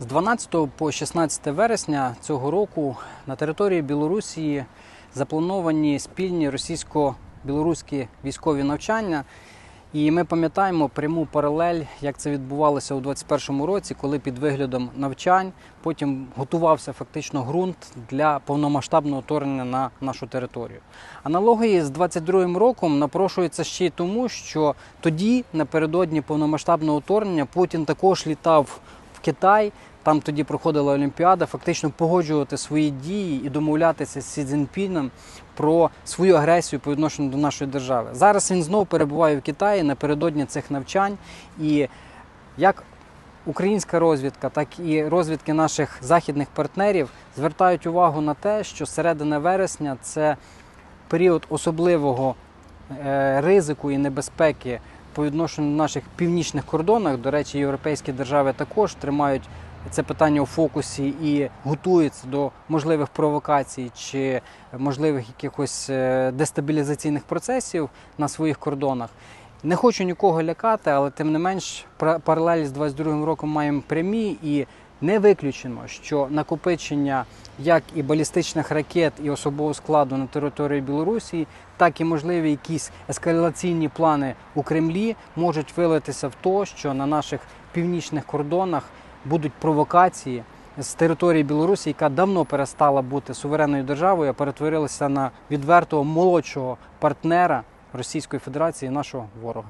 З 12 по 16 вересня цього року на території Білорусі заплановані спільні російсько-білоруські військові навчання. І ми пам'ятаємо пряму паралель, як це відбувалося у 2021 році, коли під виглядом навчань потім готувався фактично ґрунт для повномасштабного вторгнення на нашу територію. Аналогії з 2022 роком напрошуються ще й тому, що тоді, напередодні повномасштабного вторгнення, Путін також літав Китай. Там тоді проходила Олімпіада, фактично погоджувати свої дії і домовлятися з Сі Цзіньпіном про свою агресію по відношенню до нашої держави. Зараз він знову перебуває в Китаї напередодні цих навчань. І як українська розвідка, так і розвідки наших західних партнерів звертають увагу на те, що середина вересня це період особливого е, ризику і небезпеки по відношенню наших північних кордонах. До речі, європейські держави також тримають це питання у фокусі і готуються до можливих провокацій чи можливих якихось е, дестабілізаційних процесів на своїх кордонах. Не хочу нікого лякати, але тим не менш паралелі з 22 роком маємо прямі і не виключено, що накопичення як і балістичних ракет і особового складу на території Білорусі, так і можливі якісь ескалаційні плани у Кремлі можуть вилитися в те, що на наших північних кордонах будуть провокації з території Білорусі, яка давно перестала бути суверенною державою, а перетворилася на відвертого молодшого партнера Російської Федерації, нашого ворога.